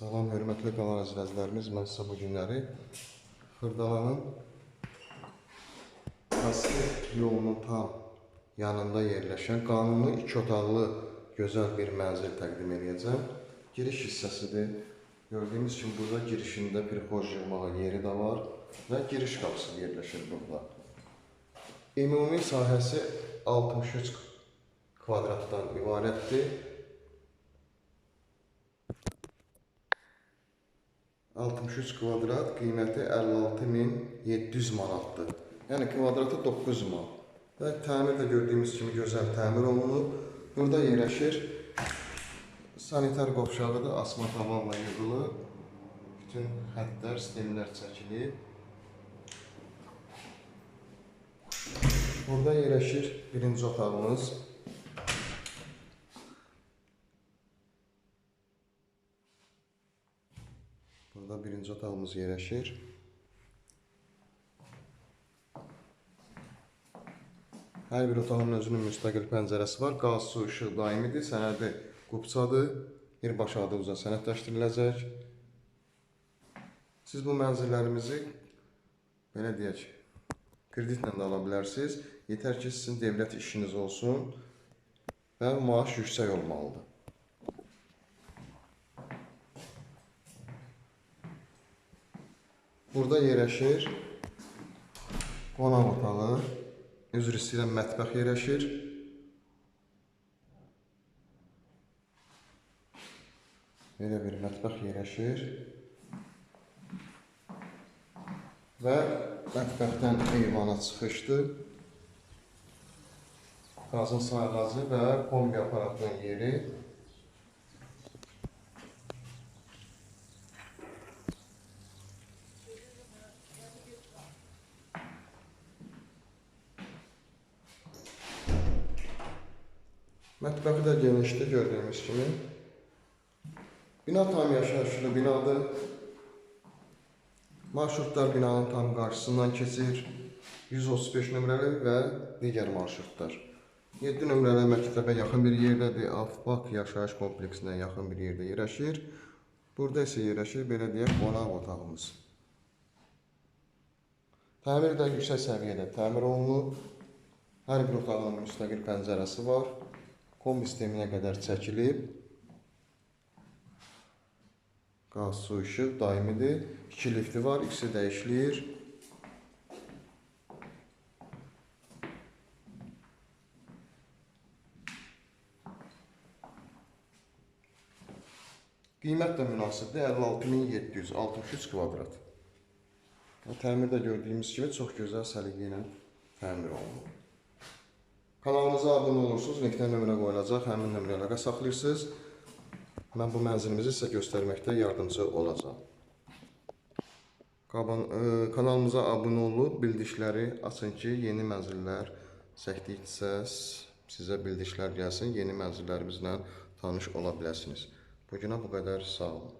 Salam, hörmətli kanal izləyicilərimiz. Mən sizə bu günləri Xırdalanın Prospekt yolunun tam yanında yerləşən qanuni iki otaqlı gözəl bir mənzil təqdim edəcəm. Giriş hissəsidir. Gördüyünüz kimi burada girişində prixoj yığmağa yeri də var və giriş qapısı yerləşir burada. Ümumi sahəsi 63 kvadratdan ibarətdir. 63 kvadrat qiyməti 56700 manatdır. Yəni kvadratı 9 manat. Və təmir də gördüyümüz kimi gözəl təmir olunub. Burada yerləşir sanitar qovşağı da asma tavanla yığılıb. Bütün xəttlər, stemlər çəkilib. Burada yerləşir birinci otağımız. Burada birinci otağımız yerləşir. Hər bir otağın özünün müstəqil pəncərəsi var. Qaz, su, işıq daimidir. Sənədi qubçadır. Birbaşa adı uzun sənədləşdiriləcək. Siz bu mənzillərimizi belə deyək, kreditlə də ala bilərsiniz. Yetər ki, sizin dövlət işiniz olsun və maaş yüksək olmalıdır. Burada yerləşir qonaq otağı, üzr istəyirəm mətbəx yerləşir. Belə bir mətbəx yerləşir. Və mətbəxdən eyvana çıxışdır. Qazın sayğacı və kombi aparatının yeri. Mətbəxi də genişdir gördüyümüz kimi. Bina tam yaşayışlı binadır. Marşrutlar binanın tam qarşısından keçir. 135 nömrəli və digər marşrutlar. 7 nömrəli məktəbə yaxın bir yerdədir. Afbak yaşayış kompleksinə yaxın bir yerdə yerləşir. Burada isə yerləşir belə deyək qonaq otağımız. Təmir də yüksək səviyyədə təmir olunub. Hər bir otağın müstəqil pəncərəsi var. Kombi sisteminə qədər çəkilib. Qaz, su, işıq daimidir. İki lifti var, ikisi dəyişilir. Qiymət də münasibdir. 56700, 63 kvadrat. Təmirdə gördüyümüz kimi çox gözəl səliqə ilə təmir olunub. Kanalımıza abunə olursunuz, linkdən nömrə qoyulacaq, həmin nömrəyə əlaqə saxlayırsınız. Mən bu mənzilimizi sizə göstərməkdə yardımcı olacağam. Qaban, ə, kanalımıza abunə olub bildikləri açın ki, yeni mənzillər çəkdikcə sizə bildiklər gəlsin, yeni mənzillərimizlə tanış ola biləsiniz. Bu günə bu qədər, sağ olun.